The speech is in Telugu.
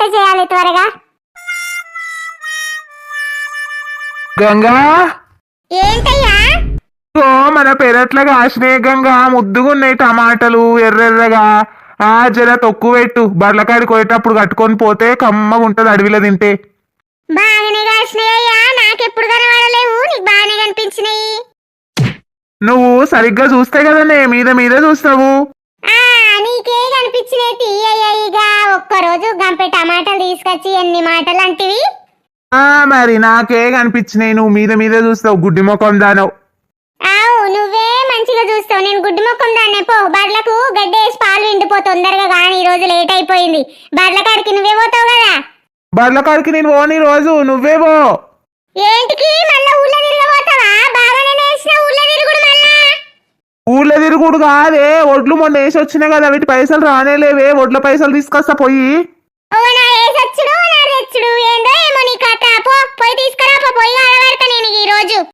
వంట చేయాలి త్వరగా? గంగా ఏంటయ్యా? ఓ మన పెరట్ల కాసినాయి గంగా ముద్దుగున్నాయి టమాటాలు ఎర్రెర్రగా ఆ జర తొక్కు పెట్టు. బర్లకాడి కొయ్యేటప్పుడు కట్టుకొని పోతే కమ్మగా ఉంటది అడవిలో తింటే. బాగానే కాసినాయ్యా నాకెప్పుడు కనబడలేవు. నీకు బాగానే కనిపించినాయి. నువ్వు సరిగ్గా చూస్తే కదనే మీద మీద చూస్తావు. నీకే కనిపించినాయి తీయ్యయ్యా తీసుకొచ్చి ఎన్ని మాటలు అంటివి ఆ మరి నాకే కనిపించినాయి. నువ్వు మీద మీద చూస్తావు గుడ్డి ముఖం దానవు ఆవు నువ్వే మంచిగా చూస్తావు. నేను గుడ్డి మొక్కం దాన్నే. పో బర్లకు గడ్డి వేసి పాలు ఎండిపో తొందరగా కానీ ఈ రోజు లేట్ అయిపోయింది. బర్ల కాడికి నువ్వే పోతావు కదా? బర్లకాడికి నేను పోని రోజు నువ్వే పో. ఏంటికి? మళ్ళా ఊళ్ళో తిరగబోతావా? బాగానే నేసిన ఊళ్ళో తిరుగుడు మళ్ళా. ఊళ్ళో తిరుగుడు కాదే. ఒడ్లు మొన్న వేసి వచ్చినాయి కదా వీటి పైసలు రానేలేవే ఒడ్ల పైసలు తీసుకొస్తా పోయి. ఓ ಬಿಡು